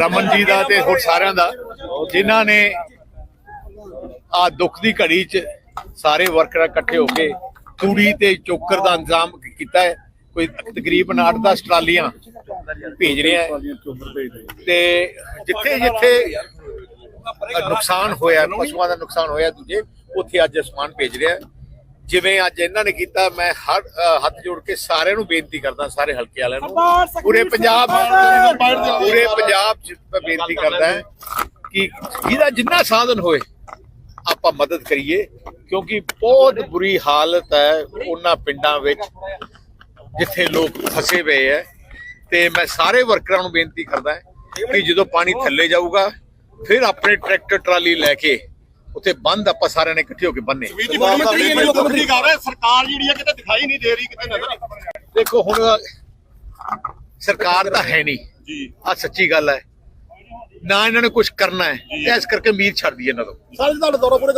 ਰਮਨ ਜੀ ਦਾ ਤੇ ਹੋਰ ਸਾਰਿਆਂ ਦਾ, ਜਿਨ੍ਹਾਂ ਨੇ ਆ ਦੁੱਖ ਦੀ ਘੜੀ 'ਚ ਸਾਰੇ ਵਰਕਰ ਇਕੱਠੇ ਹੋ ਕੇ ਤੂੜੀ ਤੇ ਚੋਕਰ ਦਾ ਇੰਤਜ਼ਾਮ ਕੀਤਾ ਹੈ। ਕੋਈ ਤਕਰੀਬਨ 8-10 ਟਰਾਲੀਆਂ ਭੇਜ ਰਿਹਾ ਹੈ। ਤੇ ਜਿੱਥੇ ਜਿੱਥੇ ਨੁਕਸਾਨ ਹੋਇਆ, ਪਸ਼ੂਆਂ ਦਾ ਨੁਕਸਾਨ ਹੋਇਆ, ਦੂਜੇ, ਉੱਥੇ ਅੱਜ ਸਮਾਨ ਭੇਜ ਰਿਹਾ ਜਿਵੇਂ ਅੱਜ ਇਹਨਾਂ ਨੇ ਕੀਤਾ ਮੈਂ ਹਰ ਹੱਥ ਜੋੜ ਕੇ ਸਾਰਿਆਂ ਨੂੰ ਬੇਨਤੀ ਕਰਦਾ ਸਾਰੇ ਹਲਕੇ ਵਾਲਿਆਂ ਨੂੰ। ਪੂਰੇ ਪੰਜਾਬ ਪੂਰੇ ਪੰਜਾਬ ਬੇਨਤੀ ਕਰਦਾ ਹੈ ਕਿ ਜਿਹਦਾ ਜਿੰਨਾ ਸਾਧਨ ਹੋਏ ਆਪਾਂ ਮਦਦ ਕਰੀਏ ਕਿਉਂਕਿ ਬਹੁਤ ਬੁਰੀ ਹਾਲਤ ਹੈ ਉਹਨਾਂ ਪਿੰਡਾਂ ਵਿੱਚ ਜਿੱਥੇ ਲੋਕ ਫਸੇ ਹੋਏ ਹੈ। ਤੇ ਮੈਂ ਸਾਰੇ ਵਰਕਰਾਂ ਨੂੰ ਬੇਨਤੀ ਕਰਦਾ ਕਿ ਜਦੋਂ ਪਾਣੀ ਥੱਲੇ ਜਾਊਗਾ ਫਿਰ ਆਪਣੇ ਟਰੈਕਟਰ ਟਰਾਲੀ ਲੈ ਕੇ ਉੱਥੇ ਬੰਦ ਆਪਾਂ ਸਾਰਿਆਂ ਨੇ ਇਕੱਠੇ ਹੋ ਕੇ ਬੰਨੇ। ਵੀਰ ਜੀ ਮੁੱਖ ਮੰਤਰੀ ਨੇ ਮੁੱਖ ਮੰਤਰੀ ਕਰ ਰਿਹਾ ਸਰਕਾਰ ਜਿਹੜੀ ਹੈ ਕਿਤੇ ਦਿਖਾਈ ਨਹੀਂ ਦੇ ਰਹੀ ਕਿਤੇ ਨਜ਼ਰ ਦੇਖੋ ਹੁਣ ਸਰਕਾਰ ਤਾਂ ਹੈ ਨਹੀਂ। ਜੀ। ਆ ਸੱਚੀ ਗੱਲ ਹੈ। ਨਾ ਇਹਨਾਂ ਨੇ ਕੁਝ ਕਰਨਾ ਹੈ। ਇਸ ਕਰਕੇ ਉਮੀਦ ਛੱਡ ਦਈ ਇਹਨਾਂ ਤੋਂ। ਸਾਰੇ ਤੁਹਾਡਾ ਦੌਰਾ ਪੂਰੇ